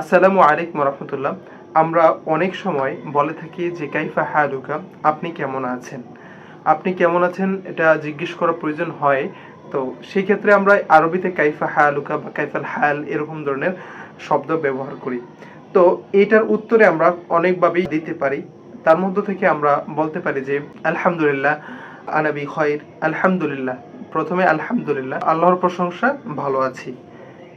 আসসালামু আলাইকুম রহমতুল্লাহ। আমরা অনেক সময় বলে থাকি যে, কাইফা হালুকা? আপনি কেমন আছেন? আপনি কেমন আছেন? এটা জিজ্ঞেস করার প্রয়োজন হয়। তো সেই ক্ষেত্রে আমরা আরবিতে কাইফা হালুকা বা কাইফাল হাল এরকম ধরনের শব্দ ব্যবহার করি। তো এটার উত্তরে আমরা অনেকভাবেই দিতে পারি। তার মধ্যে থেকে আমরা বলতে পারি যে, আলহামদুলিল্লাহ, আনাবি খয়ের আলহামদুলিল্লাহ, প্রথমে আলহামদুলিল্লাহ, আল্লাহর প্রশংসা, ভালো আছি।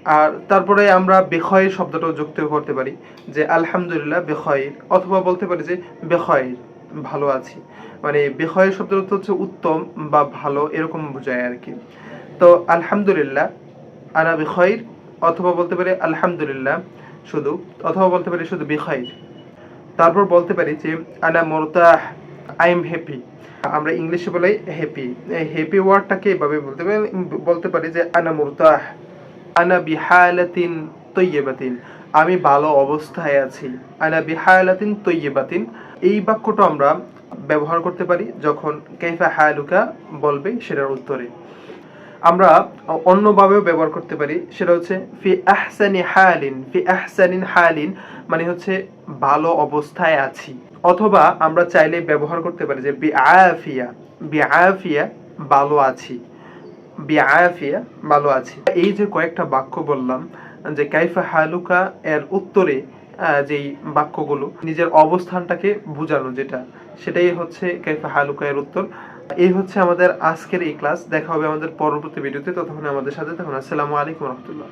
আর তারপরে আমরা বেখয়ের শব্দটাও যুক্ত করতে পারি, যে আলহামদুলিল্লাহ বেখয়ের, অথবা বলতে পারি যে বেখয়ের, ভালো আছি। মানে বেখয়ের শব্দটা তো হচ্ছে উত্তম বা ভালো, এরকম বোঝায় আর কি। তো আলহামদুলিল্লাহ, আনা বেখয়ের, অথবা বলতে পারি আলহামদুলিল্লাহ শুধু, অথবা বলতে পারি শুধু বেখয়ের। তারপর বলতে পারি যে আনা মোরতাহ, আই এম হ্যাপি। আমরা ইংলিশে বলে হ্যাপি। হ্যাপি ওয়ার্ডটাকে এভাবে বলতে পারি বলতে পারি যে আনা মুরতাহ। আনা বিহালাতিন তৈয়বাতিন। আমি ভালো অবস্থায় আছি। আনা বিহালাতিন তৈয়বাতিন। এই বাক্যটা আমরা ব্যবহার করতে পারি যখন কাইফা হালুকা বলবে সেটার উত্তরে। আমরা অন্যভাবেও ব্যবহার করতে পারি। সেটা হচ্ছে, ফি আহসানি হালিন। ফি আহসানিন হায়ালিন মানে হচ্ছে, ভালো অবস্থায় আছি। অথবা আমরা চাইলে ব্যবহার করতে পারি যে, বি আয়াফিয়া বি আয়াফিয়া ভালো আছি। বিআফিয়া, ভালো আছি। এই যে কয়েকটা বাক্য বললাম, যে কাইফা হালুকা এর উত্তরে যেই বাক্যগুলো, নিজের অবস্থানটাকে বোঝানো যেটা, সেটাই হচ্ছে কাইফা হালুকা এর উত্তর। এই হচ্ছে আমাদের আজকের এই ক্লাস। দেখা হবে আমাদের পরবর্তী ভিডিওতে। ততক্ষণ আমাদের সাথে তখন আসসালামু আলাইকুম রহমতুল্লাহ।